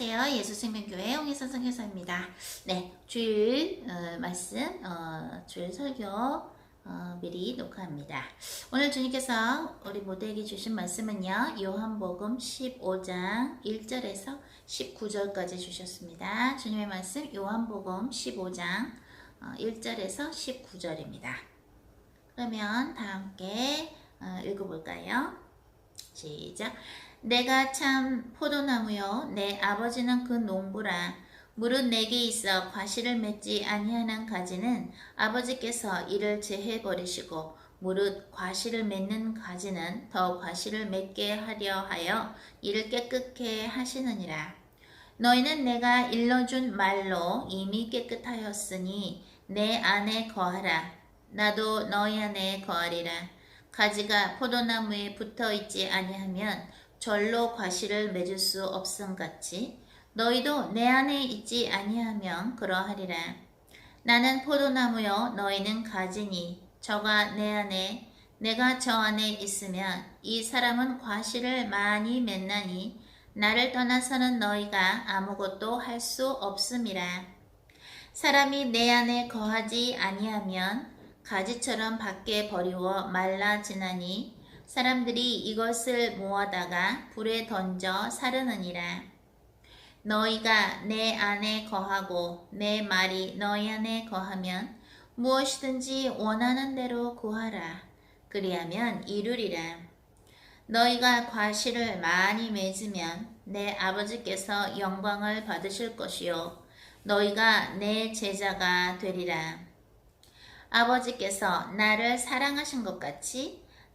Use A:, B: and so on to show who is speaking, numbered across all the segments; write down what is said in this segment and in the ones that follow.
A: 안녕하세요. 예수생명교회 홍혜선 선교사입니다. 네, 주일 어, 말씀, 어, 주일 설교 어, 미리 녹화합니다. 오늘 주님께서 우리 모두에게 주신 말씀은요. 요한복음 15장 1절에서 19절까지 주셨습니다. 주님의 말씀 요한복음 15장 어, 1절에서 19절입니다. 그러면 다 함께 어, 읽어볼까요? 시작. 내가 참 포도나무요. 내 아버지는 그 농부라. 무릇 내게 있어 과실을 맺지 아니하는 가지는 아버지께서 이를 제해 버리시고 무릇 과실을 맺는 가지는 더 과실을 맺게 하려 하여 이를 깨끗게 하시느니라. 너희는 내가 일러준 말로 이미 깨끗하였으니 내 안에 거하라. 나도 너희 안에 거하리라. 가지가 포도나무에 붙어 있지 아니하면 절로 과실을 맺을 수 없음 같이 너희도 내 안에 있지 아니하면 그러하리라. 나는 포도나무요 너희는 가지니 저가 내 안에 내가 저 안에 있으면 이 사람은 과실을 많이 맺나니 나를 떠나서는 너희가 아무것도 할 수 없음이라. 사람이 내 안에 거하지 아니하면 가지처럼 밖에 버리워 말라 지나니 사람들이 이것을 모아다가 불에 던져 사르느니라. 너희가 내 안에 거하고 내 말이 너희 안에 거하면 무엇이든지 원하는 대로 구하라. 그리하면 이루리라. 너희가 과실을 많이 맺으면 내 아버지께서 영광을 받으실 것이요. 너희가 내 제자가 되리라. 아버지께서 나를 사랑하신 것 같이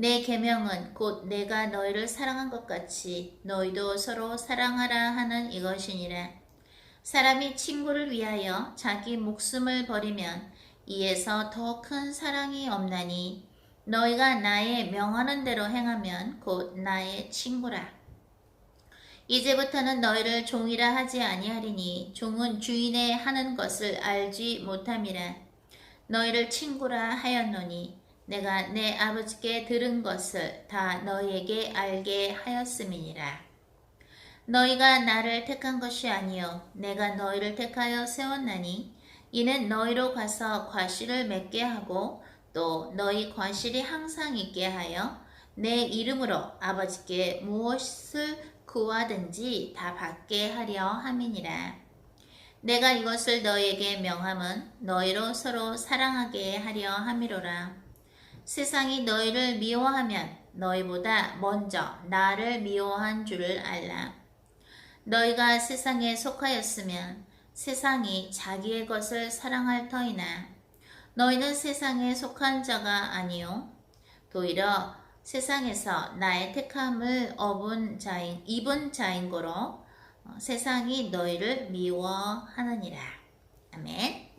A: 내 계명은 곧 내가 너희를 사랑한 것 같이 너희도 서로 사랑하라 하는 이것이니라. 사람이 친구를 위하여 자기 목숨을 버리면 이에서 더 큰 사랑이 없나니 너희가 나의 명하는 대로 행하면 곧 나의 친구라. 이제부터는 너희를 종이라 하지 아니하리니 종은 주인의 하는 것을 알지 못함이라. 너희를 친구라 하였노니 내가 내 아버지께 들은 것을 다 너희에게 알게 하였음이니라. 너희가 나를 택한 것이 아니요 내가 너희를 택하여 세웠나니 이는 너희로 가서 과실을 맺게 하고 또 너희 과실이 항상 있게 하여 내 이름으로 아버지께 무엇을 구하든지 다 받게 하려 함이니라. 내가 이것을 너희에게 명함은 너희로 서로 사랑하게 하려 함이로라. 세상이 너희를 미워하면 너희보다 먼저 나를 미워한 줄을 알라. 너희가 세상에 속하였으면 세상이 자기의 것을 사랑할 터이나 너희는 세상에 속한 자가 아니요 도리어 세상에서 나의 택함을 업은 자인 입은 자인 거로 어, 세상이 너희를 미워하느니라. 아멘.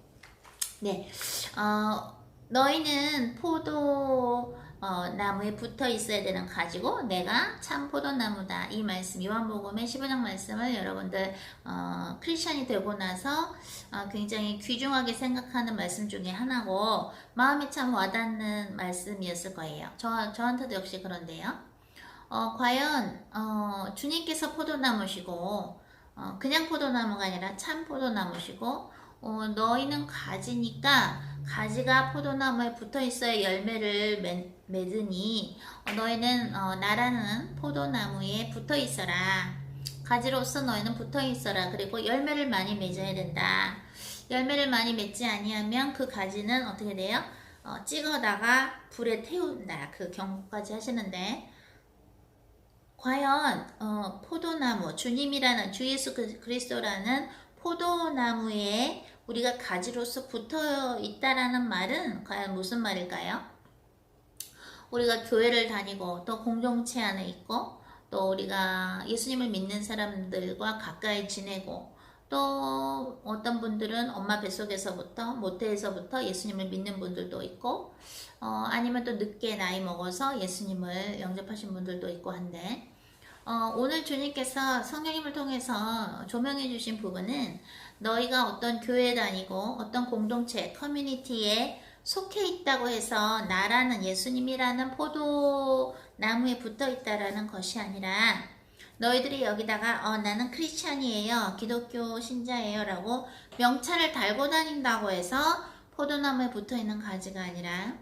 A: 네, 어, 너희는 포도 어, 나무에 붙어 있어야 되는 가지고 내가 참 포도나무다. 이 말씀 요한복음의 15장 말씀을 여러분들 어, 크리스천이 되고 나서 어, 굉장히 귀중하게 생각하는 말씀 중에 하나고 마음에 참 와닿는 말씀이었을 거예요. 저, 저한테도 역시 그런데요. 어, 과연 어, 주님께서 포도나무시고 어, 그냥 포도나무가 아니라 참 포도나무시고 어, 너희는 가지니까 가지가 포도나무에 붙어 있어야 열매를 맺, 맺으니 어, 너희는 어, 나라는 포도나무에 붙어 있어라. 가지로서 너희는 붙어 있어라. 그리고 열매를 많이 맺어야 된다. 열매를 많이 맺지 아니하면 그 가지는 어떻게 돼요? 어, 찍어다가 불에 태운다. 그 경고까지 하시는데 과연 어, 포도나무 주님이라는 주 예수 그리스도라는 포도나무에 우리가 가지로서 붙어 있다라는 말은 과연 무슨 말일까요? 우리가 교회를 다니고 또 공동체 안에 있고 또 우리가 예수님을 믿는 사람들과 가까이 지내고 또 어떤 분들은 엄마 뱃속에서부터 모태에서부터 예수님을 믿는 분들도 있고 어, 아니면 또 늦게 나이 먹어서 예수님을 영접하신 분들도 있고 한데 어, 오늘 주님께서 성령님을 통해서 조명해 주신 부분은 너희가 어떤 교회 다니고 어떤 공동체 커뮤니티에 속해 있다고 해서 나라는 예수님이라는 포도나무에 붙어 있다라는 것이 아니라 너희들이 여기다가 어, 나는 크리스찬이에요. 기독교 신자예요 라고 명찰을 달고 다닌다고 해서 포도나무에 붙어 있는 가지가 아니라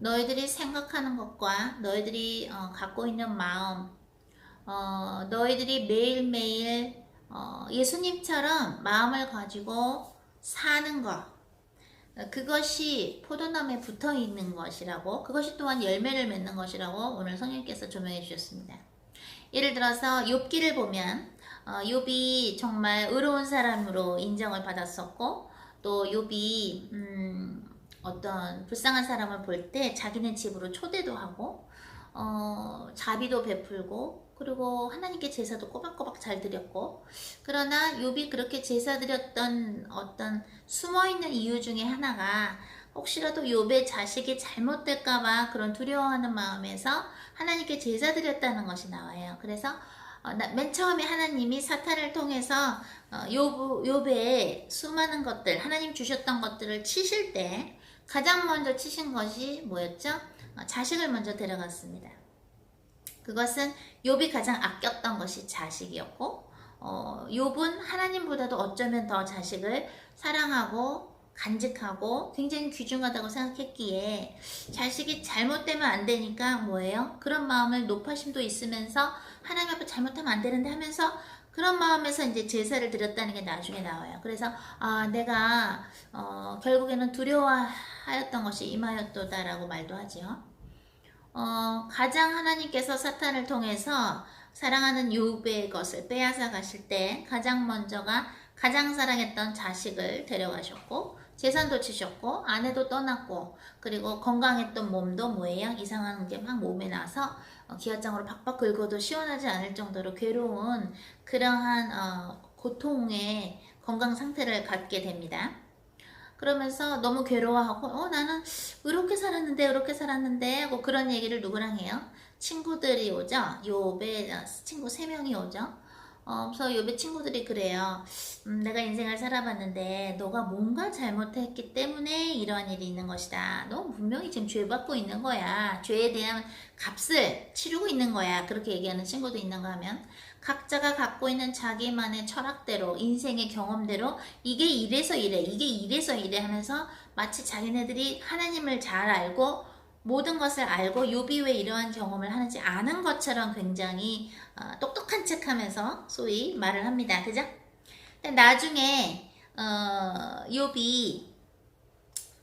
A: 너희들이 생각하는 것과 너희들이 어, 갖고 있는 마음, 어, 너희들이 매일매일 어, 예수님처럼 마음을 가지고 사는 것, 그것이 포도나무에 붙어 있는 것이라고, 그것이 또한 열매를 맺는 것이라고 오늘 성령께서 조명해 주셨습니다. 예를 들어서 욥기를 보면 어, 욥이 정말 의로운 사람으로 인정을 받았었고 또 욥이 음, 어떤 불쌍한 사람을 볼 때 자기네 집으로 초대도 하고 어, 자비도 베풀고 그리고 하나님께 제사도 꼬박꼬박 잘 드렸고 그러나 욥이 그렇게 제사 드렸던 어떤 숨어 있는 이유 중에 하나가 혹시라도 욥의 자식이 잘못될까봐 그런 두려워하는 마음에서 하나님께 제사 드렸다는 것이 나와요. 그래서 어, 나- 맨 처음에 하나님이 사탄을 통해서 어, 욥, 욥의 수많은 것들, 하나님 주셨던 것들을 치실 때 가장 먼저 치신 것이 뭐였죠? 어, 자식을 먼저 데려갔습니다. 그것은 욥이 가장 아꼈던 것이 자식이었고, 어, 욥은 하나님보다도 어쩌면 더 자식을 사랑하고 간직하고 굉장히 귀중하다고 생각했기에 자식이 잘못되면 안 되니까 뭐예요? 그런 마음을 높아심도 있으면서 하나님 앞에 잘못하면 안 되는데 하면서 그런 마음에서 이제 제사를 드렸다는 게 나중에 나와요. 그래서 아 내가 어, 결국에는 두려워하였던 것이 임하였도다라고 말도 하죠. 어, 가장 하나님께서 사탄을 통해서 사랑하는 욥의 것을 빼앗아 가실 때 가장 먼저가 가장 사랑했던 자식을 데려가셨고 재산도 치셨고 아내도 떠났고 그리고 건강했던 몸도 뭐예요? 이상한 게 막 몸에 나서 어, 기아장으로 박박 긁어도 시원하지 않을 정도로 괴로운 그러한 어, 고통의 건강 상태를 갖게 됩니다. 그러면서 너무 괴로워하고 어 나는 이렇게 살았는데 이렇게 살았는데 하고 그런 얘기를 누구랑 해요? 친구들이 오죠. 요배 친구 세 명이 오죠. 어, 그래서 요배 친구들이 그래요. 음, 내가 인생을 살아봤는데 너가 뭔가 잘못했기 때문에 이러한 일이 있는 것이다. 너 분명히 지금 죄받고 있는 거야. 죄에 대한 값을 치르고 있는 거야. 그렇게 얘기하는 친구도 있는가 하면 각자가 갖고 있는 자기만의 철학대로 인생의 경험대로 이게 이래서 이래 이게 이래서 이래 하면서 마치 자기네들이 하나님을 잘 알고 모든 것을 알고 욥이 왜 이러한 경험을 하는지 아는 것처럼 굉장히 어, 똑똑한 척 하면서 소위 말을 합니다. 그죠? 나중에 어, 욥이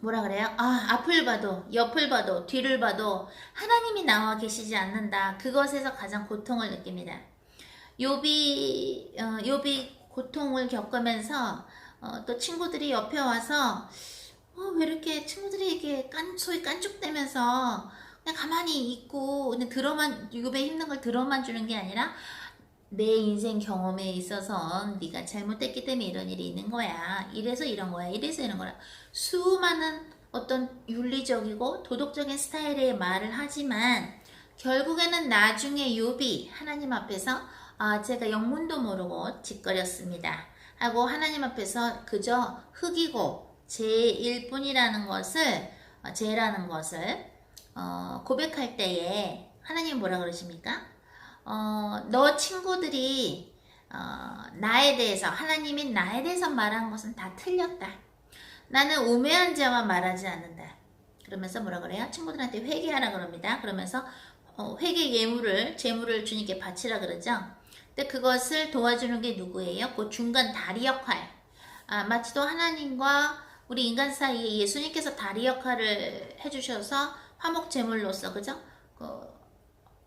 A: 뭐라 그래요? 아, 앞을 봐도, 옆을 봐도, 뒤를 봐도 하나님이 나와 계시지 않는다. 그것에서 가장 고통을 느낍니다. 욥이 어, 욥이 고통을 겪으면서 어, 또 친구들이 옆에 와서 어, 왜 이렇게 친구들이 이게 깐 소위 깐죽대면서 그냥 가만히 있고 그냥 들어만 욥의 힘든 걸 들어만 주는 게 아니라 내 인생 경험에 있어서 네가 잘못했기 때문에 이런 일이 있는 거야. 이래서 이런 거야. 이래서 이런 거야. 수많은 어떤 윤리적이고 도덕적인 스타일의 말을 하지만 결국에는 나중에 욥이 하나님 앞에서 아, 제가 영문도 모르고 짓거렸습니다. 하고 하나님 앞에서 그저 흙이고 제일 뿐이라는 것을 어, 죄라는 것을 어, 고백할 때에 하나님 뭐라 그러십니까? 어, 너 친구들이 어, 나에 대해서 하나님이 나에 대해서 말한 것은 다 틀렸다. 나는 우매한 자와 말하지 않는다. 그러면서 뭐라 그래요? 친구들한테 회개하라 그럽니다. 그러면서 어, 회개 예물을 제물을 주님께 바치라 그러죠. 근데 그것을 도와주는 게 누구예요? 그 중간 다리 역할. 아, 마치 또 하나님과 우리 인간 사이에 예수님께서 다리 역할을 해주셔서 화목 제물로서 그죠? 그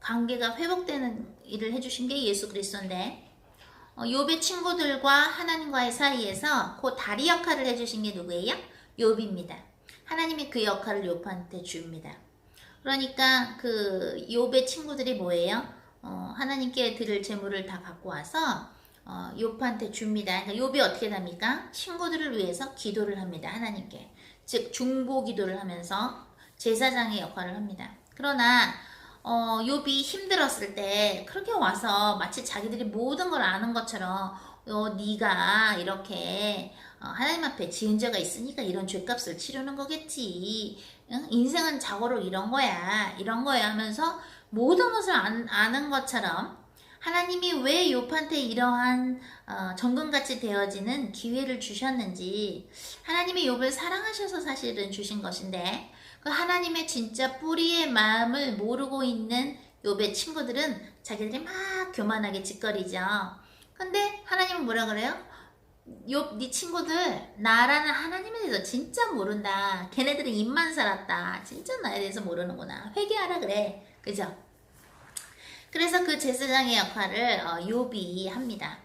A: 관계가 회복되는 일을 해주신 게 예수 그리스도인데 어, 욥의 친구들과 하나님과의 사이에서 그 다리 역할을 해주신 게 누구예요? 욥입니다. 하나님이 그 역할을 욥한테 줍니다. 그러니까 그 욥의 친구들이 뭐예요? 어, 하나님께 드릴 재물을 다 갖고 와서 어, 욥한테 줍니다. 그러니까 욥이 어떻게 합니까? 친구들을 위해서 기도를 합니다. 하나님께. 즉 중보 기도를 하면서 제사장의 역할을 합니다. 그러나 어, 욥이 힘들었을 때 그렇게 와서 마치 자기들이 모든 걸 아는 것처럼 어, 네가 이렇게 어, 하나님 앞에 지은 죄가 있으니까 이런 죄값을 치르는 거겠지. 응? 인생은 자고로 이런 거야. 이런 거야 하면서 모든 것을 안, 아는 것처럼 하나님이 왜 욥한테 이러한 어, 정금같이 되어지는 기회를 주셨는지 하나님이 욥을 사랑하셔서 사실은 주신 것인데 그 하나님의 진짜 뿌리의 마음을 모르고 있는 욥의 친구들은 자기들이 막 교만하게 짓거리죠. 근데 하나님은 뭐라 그래요? 욥, 네 친구들 나라는 하나님에 대해서 진짜 모른다. 걔네들은 입만 살았다. 진짜 나에 대해서 모르는구나. 회개하라 그래. 그죠? 그래서 그 제사장의 역할을 어, 욥이 합니다.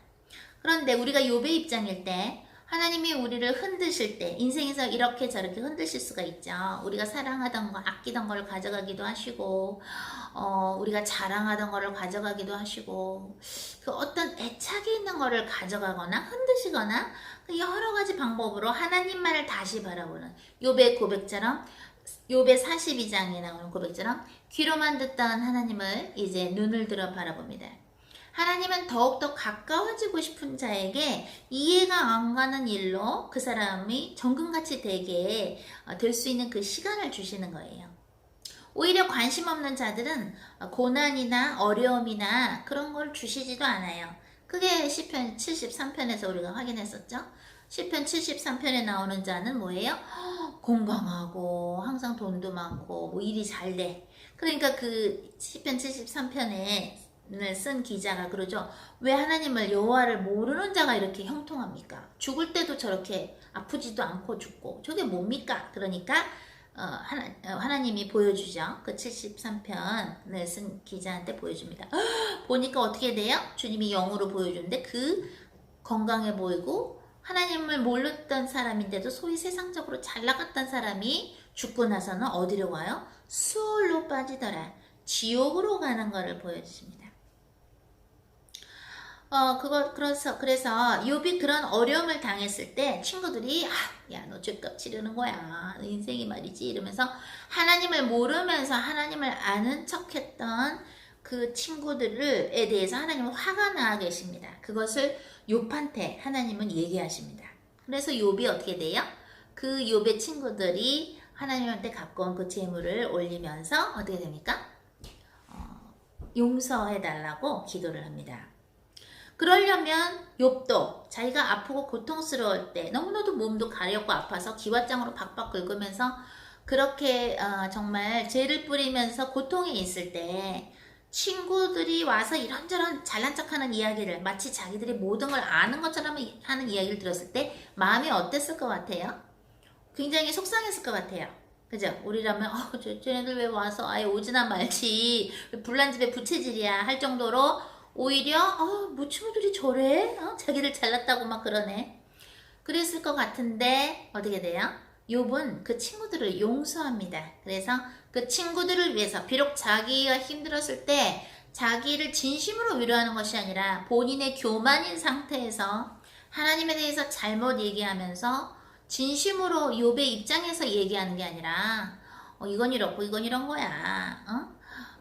A: 그런데 우리가 욥의 입장일 때 하나님이 우리를 흔드실 때 인생에서 이렇게 저렇게 흔드실 수가 있죠. 우리가 사랑하던 거, 아끼던 걸 가져가기도 하시고 어, 우리가 자랑하던 거를 가져가기도 하시고 그 어떤 애착이 있는 거를 가져가거나 흔드시거나 그 여러 가지 방법으로 하나님만을 다시 바라보는 욥의 고백처럼 욥의 42장에 나오는 고백처럼 귀로만 듣던 하나님을 이제 눈을 들어 바라봅니다. 하나님은 더욱더 가까워지고 싶은 자에게 이해가 안 가는 일로 그 사람이 정금같이 되게 어, 될수 있는 그 시간을 주시는 거예요. 오히려 관심 없는 자들은 고난이나 어려움이나 그런 걸 주시지도 않아요. 그게 시편 73편에서 우리가 확인했었죠. 시편 73편에 나오는 자는 뭐예요? 건강하고 항상 돈도 많고 뭐 일이 잘 돼. 그러니까 그 시편 73편에 쓴 기자가 그러죠. 왜 하나님을 여호와를 모르는 자가 이렇게 형통합니까? 죽을 때도 저렇게 아프지도 않고 죽고 저게 뭡니까? 그러니까 어, 하나, 어, 하나님이 보여주죠. 그 73편을 쓴 기자한테 보여줍니다. 보니까 어떻게 돼요? 주님이 영으로 보여주는데 그 건강해 보이고 하나님을 몰랐던 사람인데도 소위 세상적으로 잘 나갔던 사람이 죽고 나서는 어디로 가요? 수월로 빠지더라. 지옥으로 가는 것을 보여주십니다. 어, 그거, 그래서, 그래서, 욥이 그런 어려움을 당했을 때, 친구들이, 아, 야, 너 죄값 치르는 거야. 너 인생이 말이지. 이러면서, 하나님을 모르면서 하나님을 아는 척 했던 그 친구들에 대해서 하나님은 화가 나 계십니다. 그것을 욥한테 하나님은 얘기하십니다. 그래서 욥이 어떻게 돼요? 그 욥의 친구들이 하나님한테 갖고 온 그 재물을 올리면서 어떻게 됩니까? 어, 용서해 달라고 기도를 합니다. 그러려면 욥도 자기가 아프고 고통스러울 때 너무나도 몸도 가렵고 아파서 기왓장으로 박박 긁으면서 그렇게 어, 정말 죄를 뿌리면서 고통에 있을 때 친구들이 와서 이런저런 잘난 척하는 이야기를 마치 자기들이 모든 걸 아는 것처럼 하는 이야기를 들었을 때 마음이 어땠을 것 같아요? 굉장히 속상했을 것 같아요. 그죠? 우리라면 어, 저, 쟤네들 왜 와서 아예 오지나 말지 불난 집에 부채질이야 할 정도로 오히려 어, 뭐 친구들이 저래? 어? 자기를 잘났다고 막 그러네. 그랬을 것 같은데 어떻게 돼요? 욥은 그 친구들을 용서합니다. 그래서 그 친구들을 위해서 비록 자기가 힘들었을 때 자기를 진심으로 위로하는 것이 아니라 본인의 교만인 상태에서 하나님에 대해서 잘못 얘기하면서 진심으로 욥의 입장에서 얘기하는 게 아니라 어, 이건 이렇고 이건 이런 거야. 어?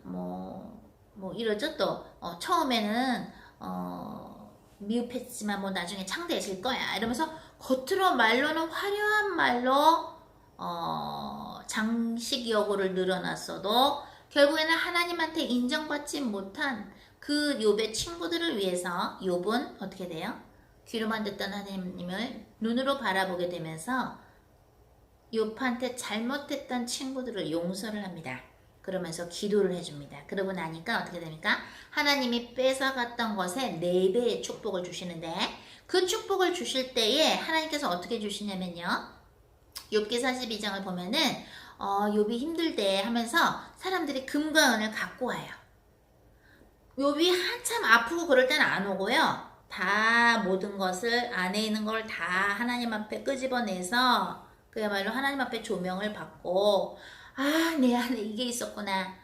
A: 뭐, 뭐 이러죠 또 어, 처음에는 어, 미흡했지만 뭐 나중에 창대해질 거야 이러면서 겉으로 말로는 화려한 말로 어, 장식 여고를 늘어놨어도 결국에는 하나님한테 인정받지 못한 그 욥의 친구들을 위해서 욥은 어떻게 돼요? 귀로만 듣던 하나님을 눈으로 바라보게 되면서 욥한테 잘못했던 친구들을 용서를 합니다. 그러면서 기도를 해줍니다. 그러고 나니까 어떻게 됩니까? 하나님이 뺏어갔던 것에 네 배의 축복을 주시는데 그 축복을 주실 때에 하나님께서 어떻게 주시냐면요. 욥기 42장을 보면은 어, 욥이 힘들대 하면서 사람들이 금과 은을 갖고 와요. 욥이 한참 아프고 그럴 때는 안 오고요. 다 모든 것을 안에 있는 걸 다 하나님 앞에 끄집어내서 그야말로 하나님 앞에 조명을 받고 아, 내 안에 이게 있었구나.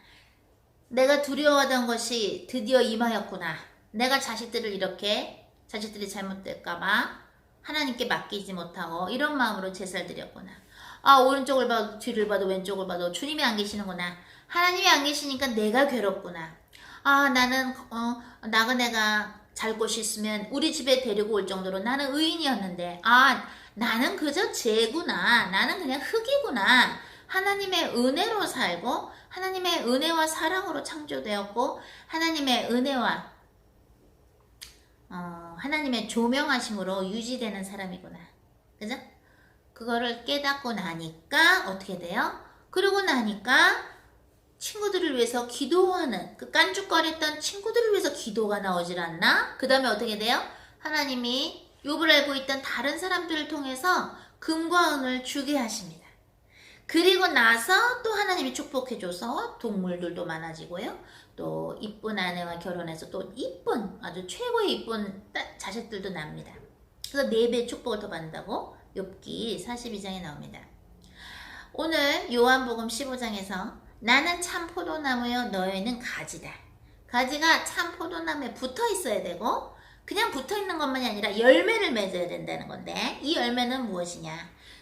A: 내가 두려워하던 것이 드디어 임하였구나. 내가 자식들을 이렇게 자식들이 잘못될까봐 하나님께 맡기지 못하고 이런 마음으로 제사를 드렸구나. 아 오른쪽을 봐도 뒤를 봐도 왼쪽을 봐도 주님이 안 계시는구나. 하나님이 안 계시니까 내가 괴롭구나. 아 나는 어 나그네가 잘 곳이 있으면 우리 집에 데리고 올 정도로 나는 의인이었는데 아 나는 그저 죄구나. 나는 그냥 흙이구나. 하나님의 은혜로 살고 하나님의 은혜와 사랑으로 창조되었고 하나님의 은혜와 어, 하나님의 조명하심으로 유지되는 사람이구나. 그죠? 그거를 깨닫고 나니까 어떻게 돼요? 그러고 나니까 친구들을 위해서 기도하는 그 깐죽거렸던 친구들을 위해서 기도가 나오질 않나? 그 다음에 어떻게 돼요? 하나님이 욥을 알고 있던 다른 사람들을 통해서 금과 은을 주게 하십니다. 그리고 나서 또 하나님이 축복해줘서 동물들도 많아지고요. 또 이쁜 아내와 결혼해서 또 이쁜 아주 최고의 이쁜 딸- 자식들도 납니다. 그래서 네배 축복을 더 받는다고 욥기 42장에 나옵니다. 오늘 요한복음 15장에서 나는 참 포도나무여 너희는 가지다. 가지가 참 포도나무에 붙어 있어야 되고 그냥 붙어 있는 것만이 아니라 열매를 맺어야 된다는 건데 이 열매는 무엇이냐?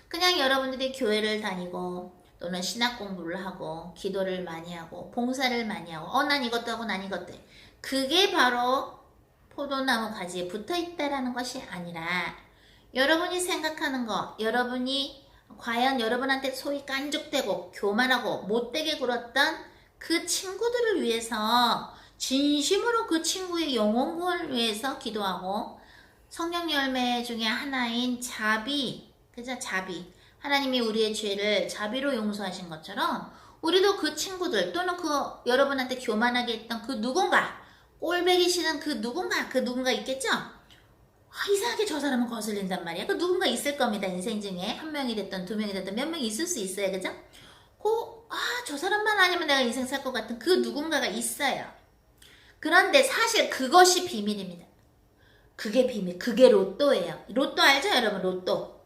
A: 그냥 여러분들이 교회를 다니고 또는 신학 공부를 하고 기도를 많이 하고 봉사를 많이 하고 어 난 이것도 하고 난 이것도 해. 그게 바로 포도나무 가지에 붙어 있다라는 것이 아니라 여러분이 생각하는 거 여러분이 과연 여러분한테 소위 깐죽대고 교만하고 못되게 굴었던 그 친구들을 위해서 진심으로 그 친구의 영혼을 위해서 기도하고 성령 열매 중에 하나인 자비 그죠 자비 하나님이 우리의 죄를 자비로 용서하신 것처럼 우리도 그 친구들 또는 그 여러분한테 교만하게 했던 그 누군가 꼴배기 싫은 그 누군가 그 누군가 있겠죠? 아, 이상하게 저 사람은 거슬린단 말이야. 그 누군가 있을 겁니다. 인생 중에 한 명이 됐든 두 명이 됐든 몇 명이 있을 수 있어요. 그죠? 그, 아, 저 사람만 아니면 내가 인생 살 것 같은 그 누군가가 있어요. 그런데 사실 그것이 비밀입니다. 그게 비밀. 그게 로또예요. 로또 알죠, 여러분? 로또.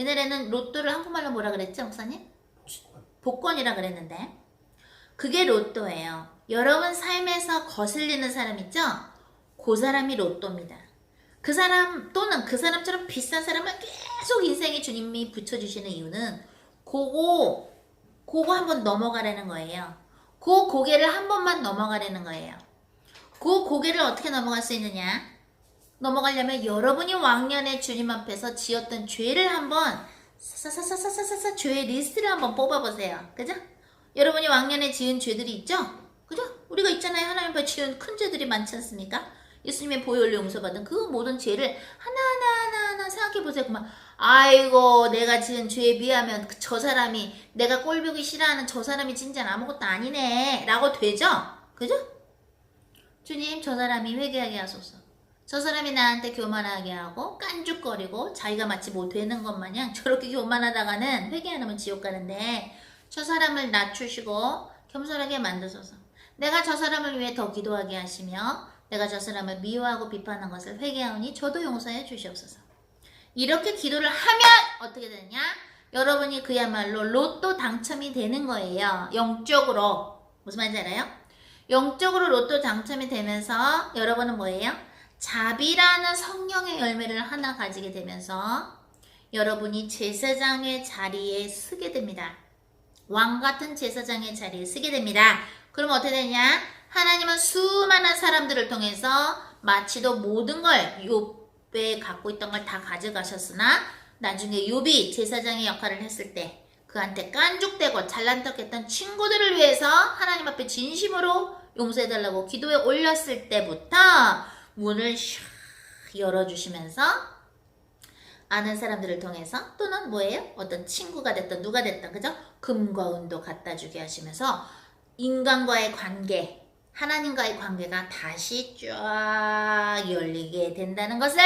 A: 어? 옛날에는 로또를 한국말로 뭐라 그랬죠, 목사님? 복권이라 그랬는데. 그게 로또예요. 여러분 삶에서 거슬리는 사람 있죠? 그 사람이 로또입니다. 그 사람 또는 그 사람처럼 비싼 사람을 계속 인생에 주님이 붙여주시는 이유는 그거 그거 한번 넘어가라는 거예요. 그 고개를 한 번만 넘어가라는 거예요. 그 고개를 어떻게 넘어갈 수 있느냐? 넘어가려면 여러분이 왕년에 주님 앞에서 지었던 죄를 한번 사사사사사사사 죄의 리스트를 한번 뽑아보세요. 그죠? 여러분이 왕년에 지은 죄들이 있죠? 그죠? 우리가 있잖아요. 하나님 앞에 지은 큰 죄들이 많지 않습니까? 예수님의 보혈로 용서받은 그 모든 죄를 하나하나 하나하나 생각해 보세요. 그만 아이고 내가 지은 죄에 비하면 그저 사람이 내가 꼴보기 싫어하는 저 사람이 진짜 아무것도 아니네 라고 되죠? 그죠? 주님 저 사람이 회개하게 하소서. 저 사람이 나한테 교만하게 하고 깐죽거리고 자기가 마치 못 되는 것 마냥 저렇게 교만하다가는 회개 안 하면 지옥 가는데 저 사람을 낮추시고 겸손하게 만드소서. 내가 저 사람을 위해 더 기도하게 하시며 내가 저 사람을 미워하고 비판한 것을 회개하오니 저도 용서해 주시옵소서. 이렇게 기도를 하면 어떻게 되느냐? 여러분이 그야말로 로또 당첨이 되는 거예요. 영적으로. 무슨 말인지 알아요? 영적으로 로또 당첨이 되면서 여러분은 뭐예요? 자비라는 성령의 열매를 하나 가지게 되면서 여러분이 제사장의 자리에 서게 됩니다. 왕 같은 제사장의 자리에 서게 됩니다. 그럼 어떻게 되냐? 하나님은 수많은 사람들을 통해서 마치도 모든 걸 욥에 갖고 있던 걸 다 가져가셨으나 나중에 욥이 제사장의 역할을 했을 때 그한테 깐죽대고 잘난 척했던 친구들을 위해서 하나님 앞에 진심으로 용서해달라고 기도에 올렸을 때부터 문을 샥 열어주시면서 아는 사람들을 통해서 또는 뭐예요? 어떤 친구가 됐든 누가 됐든 그죠? 금과 은도 갖다 주게 하시면서 인간과의 관계, 하나님과의 관계가 다시 쫙 열리게 된다는 것을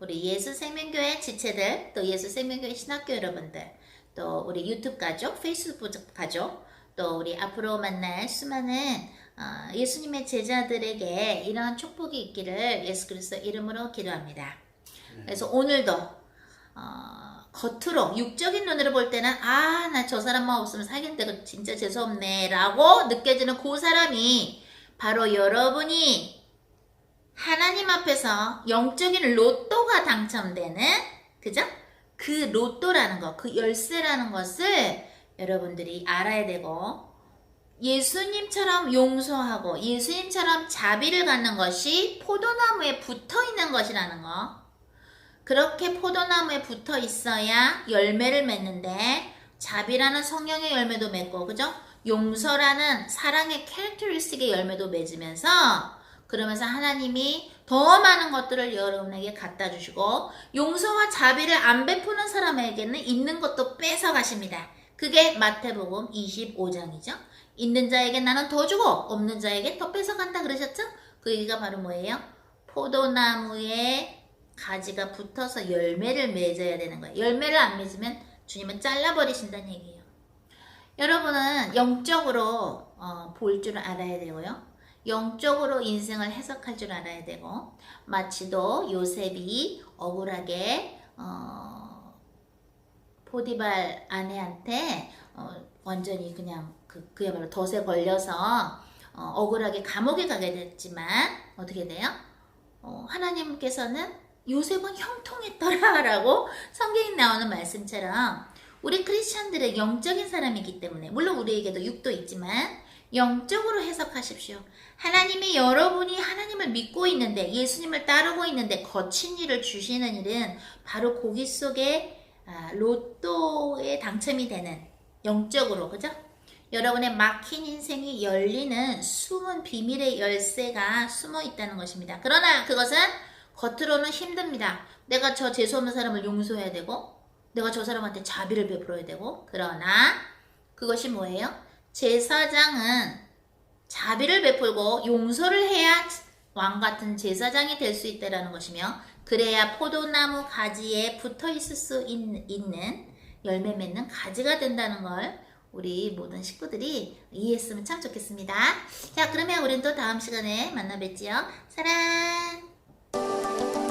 A: 우리 예수 생명교회 지체들, 또 예수 생명교회 신학교 여러분들, 또 우리 유튜브 가족, 페이스북 가족, 또 우리 앞으로 만날 수많은 어, 예수님의 제자들에게 이러한 축복이 있기를 예수 그리스도 이름으로 기도합니다. 그래서 오늘도 어, 겉으로 육적인 눈으로 볼 때는 아 나 저 사람만 없으면 살겠는데 그 진짜 재수없네 라고 느껴지는 그 사람이 바로 여러분이 하나님 앞에서 영적인 로또가 당첨되는 그죠? 그 로또라는 것, 그 열쇠라는 것을 여러분들이 알아야 되고 예수님처럼 용서하고 예수님처럼 자비를 갖는 것이 포도나무에 붙어 있는 것이라는 거. 그렇게 포도나무에 붙어 있어야 열매를 맺는데 자비라는 성령의 열매도 맺고 그죠? 용서라는 사랑의 캐릭터리스틱의 열매도 맺으면서 그러면서 하나님이 더 많은 것들을 여러분에게 갖다 주시고 용서와 자비를 안 베푸는 사람에게는 있는 것도 뺏어 가십니다. 그게 마태복음 25장이죠. 있는 자에게 나는 더 주고 없는 자에게 더 뺏어 간다 그러셨죠? 그 얘기가 바로 뭐예요? 포도나무에 가지가 붙어서 열매를 맺어야 되는 거예요. 열매를 안 맺으면 주님은 잘라버리신다는 얘기예요. 여러분은 영적으로 어, 볼줄 알아야 되고요. 영적으로 인생을 해석할 줄 알아야 되고 마치도 요셉이 억울하게 어, 포디발 아내한테 어, 완전히 그냥 그, 그야말로 덫에 걸려서 어, 억울하게 감옥에 가게 됐지만 어떻게 돼요? 어, 하나님께서는 요셉은 형통했더라라고 성경에 나오는 말씀처럼 우리 크리스천들은 영적인 사람이기 때문에 물론 우리에게도 육도 있지만 영적으로 해석하십시오. 하나님이 여러분이 하나님을 믿고 있는데 예수님을 따르고 있는데 거친 일을 주시는 일은 바로 고기 속에 아, 로또에 당첨이 되는 영적으로 그죠? 여러분의 막힌 인생이 열리는 숨은 비밀의 열쇠가 숨어 있다는 것입니다. 그러나 그것은 겉으로는 힘듭니다. 내가 저 재수없는 사람을 용서해야 되고 내가 저 사람한테 자비를 베풀어야 되고 그러나 그것이 뭐예요? 제사장은 자비를 베풀고 용서를 해야 왕 같은 제사장이 될 수 있다라는 것이며 그래야 포도나무 가지에 붙어 있을 수 있, 있는 열매 맺는 가지가 된다는 걸 우리 모든 식구들이 이해했으면 참 좋겠습니다. 자, 그러면 우린 또 다음 시간에 만나 뵙지요. 사랑!